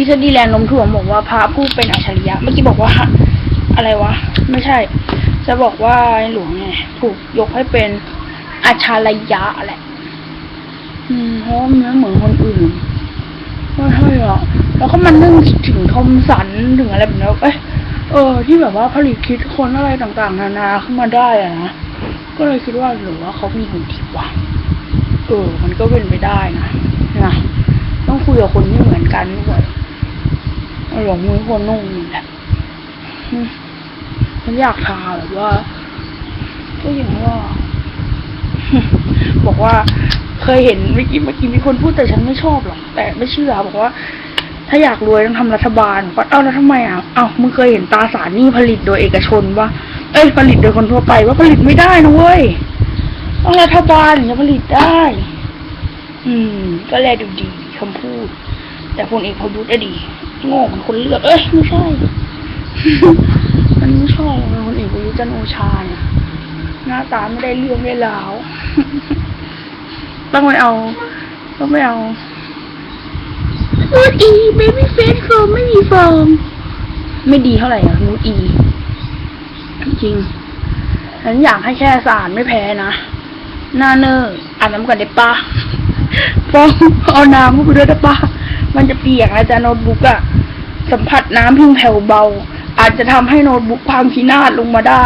ทฤษฎีแรงโน้มถ่วงบอกว่าพระผู้เป็นอัจฉริยะ เมื่อกี้บอกว่าอะไรวะ ไม่ใช่ จะบอกว่าหลวงเนี่ยถูกยกให้เป็นอัจฉริยะแหละอืมเพราะมันเหมือนคนอื่นไม่ใช่หรอกแล้วก็มันนึกถึงทอมสันถึงอะไรแบบนี้เอ้ยเออ ที่แบบว่าผลิตคิดคนอะไรต่างๆ นานาขึ้นมาได้อะนะก็เลยคิดว่าหรือว่าเขามีหุ่นทิพย์วะเออ มันก็เป็นไปได้นะนะต้องคุยกับคนที่เหมือนกันด้วย หลงมือคนนุ่งนี่แหละมันอยากทาแบบว่าก็อย่างว่า บอกว่า เคยเห็นเมื่อกี้เมื่อกี้มีคนพูดแต่ฉันไม่ชอบหรอกแต่ไม่เชื่อบอกว่า ถ้าอยากรวยต้องทำรัฐบาลก็เอ้าแล้วทำไมอะเอ้ามึงเคยเห็นตาสารหนี้ผลิตโดยเอกชนปะเอ้ยผลิตโดยคนทั่วไปว่าผลิตไม่ได้นะเว้ยต้องรัฐบาลถึงจะผลิตได้ อืม ก็แลดูดีคำพูด แต่พลเอกประยุทธ์อะดี โง่เหมันคนเลือก เอ้ยไม่ใช่ มันไม่ชอบเลยพลเอกประยุทธ์จันทร์โอชาเนี่ยหน้าตาไม่ได้เรื่องได้ราวต้องไปเอา ต้องไปเอานูดอีเบบี้เฟสโฟมไม่มีฟองไม่ดีเท่าไหร่อะนูดอี จริงฉันอยากให้แค่สะอาดไม่แพ้นะหน้าเนอร์อาบน้ำก่อนได้ปะฟองเอาน้ำเข้าไปด้วยได้ปะ มันจะเปียกนะจ๊ะโน้ตบุ๊กอะสัมผัสน้ำเพียงแผ่วเบา อาจจะทำให้โน้ตบุ๊กพังพินาศลงมาได้